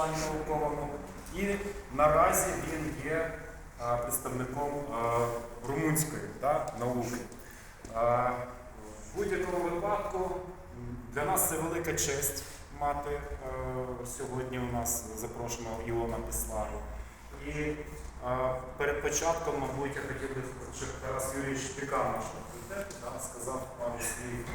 плані науковому. І наразі він є представником румунської да, науки. В будь-якому випадку для нас це велика честь мати сьогодні у нас запрошеного Іона Піславу. І перед початком, мабуть, я хотів би, щоб Тарас Юрійович Пікан наш сказав пару слів.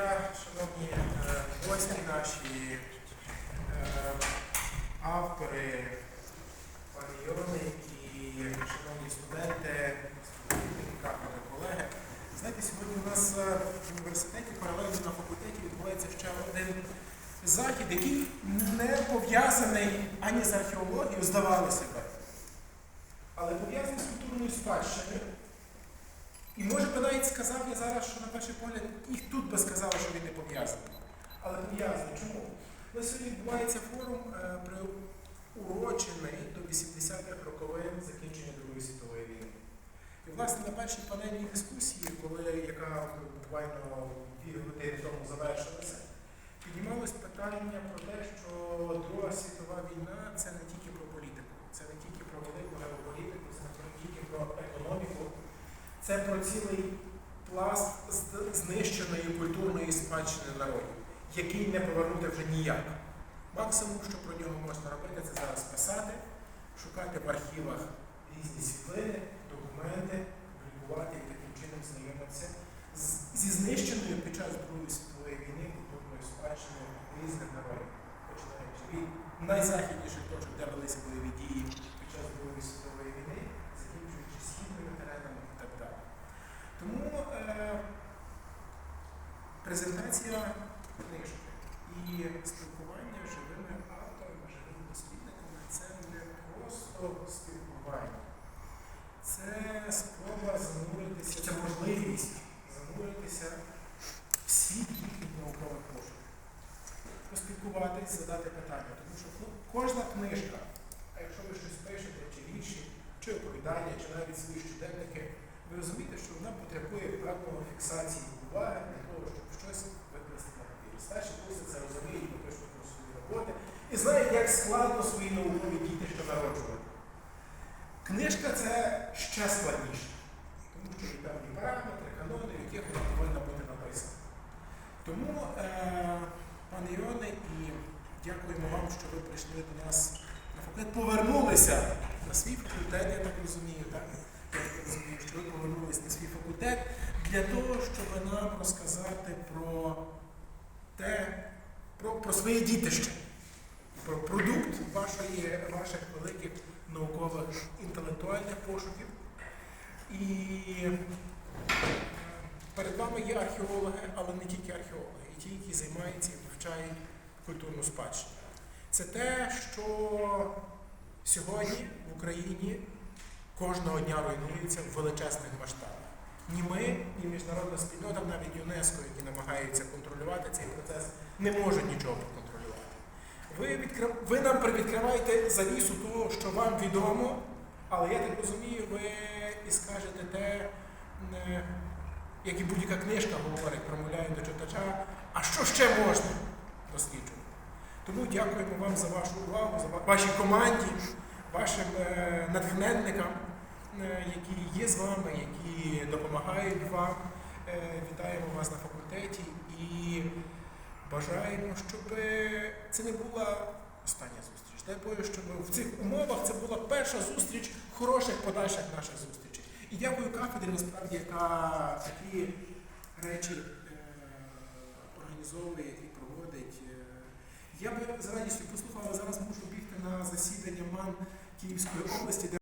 Е, шановні е, гості наші, е, автори, пані Йони і шановні студенти, кафедри, колеги. Знаєте, сьогодні у нас в університеті паралельно на факультеті відбувається ще один захід, який не пов'язаний ані з археологією, здавалося би, але пов'язаний з культурною спадщиною. І може би навіть сказав я зараз, що на перший погляд і тут би сказали, що він не пов'язаний. Але пов'язаний. Чому? На сьогодні відбувається форум е, приурочений до 80-х роковин закінчення Другої світової війни. І власне на першій панельній дискусії, коли, яка буквально дві години тому завершилася, піднімалось питання про те, що Друга світова війна це не тільки про політику, це не тільки про велику геополітику, це не тільки про економіку. Це про цілий пласт знищеної культурної спадщини народів, який не повернути вже ніяк. Максимум, що про нього можна робити, це зараз писати, шукати в архівах різні світлини, документи, публікувати і таким чином знайомитися зі знищеною під час Другої світової війни культурною спадщиною різних народів, починаючи від найзахідніших точок, де велися бойові дії під час Другої світової війни, закінчуючи східними теренами і так далі. Тому е, презентація книжки і спілкування живими авторами, живими дослідниками це не просто спілкування. Це спроба зануритися, це можливість зануритися в світ їхніх наукових пошуків. Поспілкуватись, задати питання. Тому що ну, кожна книжка, а якщо ви щось пишете, чи вірші, чи оповідання, чи навіть свої щоденники, ви розумієте, що вона потребує певної фіксації уваги щось викласти на. Старші курси це розуміють, пишуть про свої роботи і знають, як складно свої наукові діти що народжувати. Книжка це ще складніше, тому що є певні параметри, канони, в яких вона повинна бути написана. Тому, е, пане Іоне, і дякуємо вам, що ви прийшли до нас на факультет, повернулися на свій факультет, я так розумію, так? Я так розумію, що ви повернулися на свій факультет для того, щоб нам розказати про те, про, про своє дітище, про продукт вашої, ваших великих наукових інтелектуальних пошуків. І е, перед вами є археологи, але не тільки археологи, і ті, які займаються і вивчають культурну спадщину. Це те, що сьогодні в Україні кожного дня руйнується в величезних масштабах. Ні ми, ні міжнародна спільнота, навіть ЮНЕСКО, які намагаються контролювати цей процес, не можуть нічого проконтролювати. Ви, відкрив... ви нам привідкриваєте завісу того, що вам відомо, але я так розумію, ви і скажете те, не, як і будь-яка книжка говорить, промовляє до читача, а що ще можна досліджувати. Тому дякуємо вам за вашу увагу, за вашій команді, вашим е, натхненникам, е, які є з вами, які допомагають вам. Е, вітаємо вас на факультеті і бажаємо, щоб е, це не була остання зустріч. Дай Боже, щоб в цих умовах це була перша зустріч хороших подальших наших зустрічей. І дякую кафедрі, насправді, яка такі речі е, організовує і проводить. Е, Я би з радістю послухав, але зараз мушу бігти на засідання МАН Київської області,